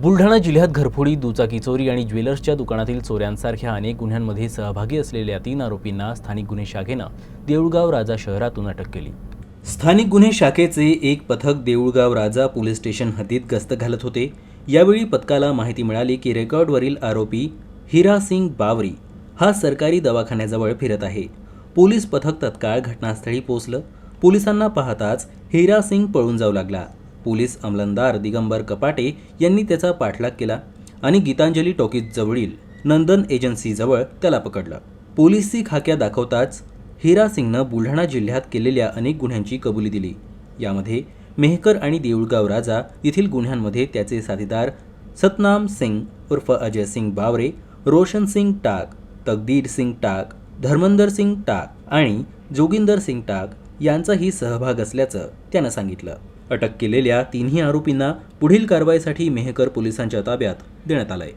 बुलढाणा जिल्ह्यात घरफोडी दुचाकी चोरी आणि ज्वेलर्सच्या दुकानातील चोऱ्यांसारख्या अनेक गुन्ह्यांमध्ये सहभागी असलेल्या तीन आरोपींना स्थानिक गुन्हे शाखेनं देऊळगाव राजा शहरातून अटक केली. स्थानिक गुन्हे शाखेचे एक पथक देऊळगाव राजा पोलीस स्टेशन हद्दीत गस्त घालत होते. यावेळी पथकाला माहिती मिळाली की रेकॉर्डवरील आरोपी हिरा सिंग बावरी हा सरकारी दवाखान्याजवळ फिरत आहे. पोलीस पथक तत्काळ घटनास्थळी पोहोचलं. पोलिसांना पाहताच हिरा सिंग पळून जाऊ लागला. पोलीस अंमलदार दिगंबर कपाटे यांनी त्याचा पाठलाग केला आणि गीतांजली टॉकीजजवळील नंदन एजन्सीजवळ त्याला पकडलं. पोलिसची खाक्या दाखवताच हिरा सिंगनं बुलढाणा जिल्ह्यात केलेल्या अनेक गुन्ह्यांची कबुली दिली. यामध्ये मेहकर आणि देऊळगाव राजा येथील गुन्ह्यांमध्ये त्याचे साथीदार सतनाम सिंग उर्फ अजय सिंग बावरे रोशन सिंग टाक तकदीर सिंग टाक धर्मंदर सिंग टाक आणि जोगिंदर सिंग टाक यांचाही सहभाग असल्याचं त्यानं सांगितलं. अटक केलेल्या तिन्ही आरोपींना पुढील कारवाईसाठी मेहकर पोलिसांच्या ताब्यात देण्यात आलंय.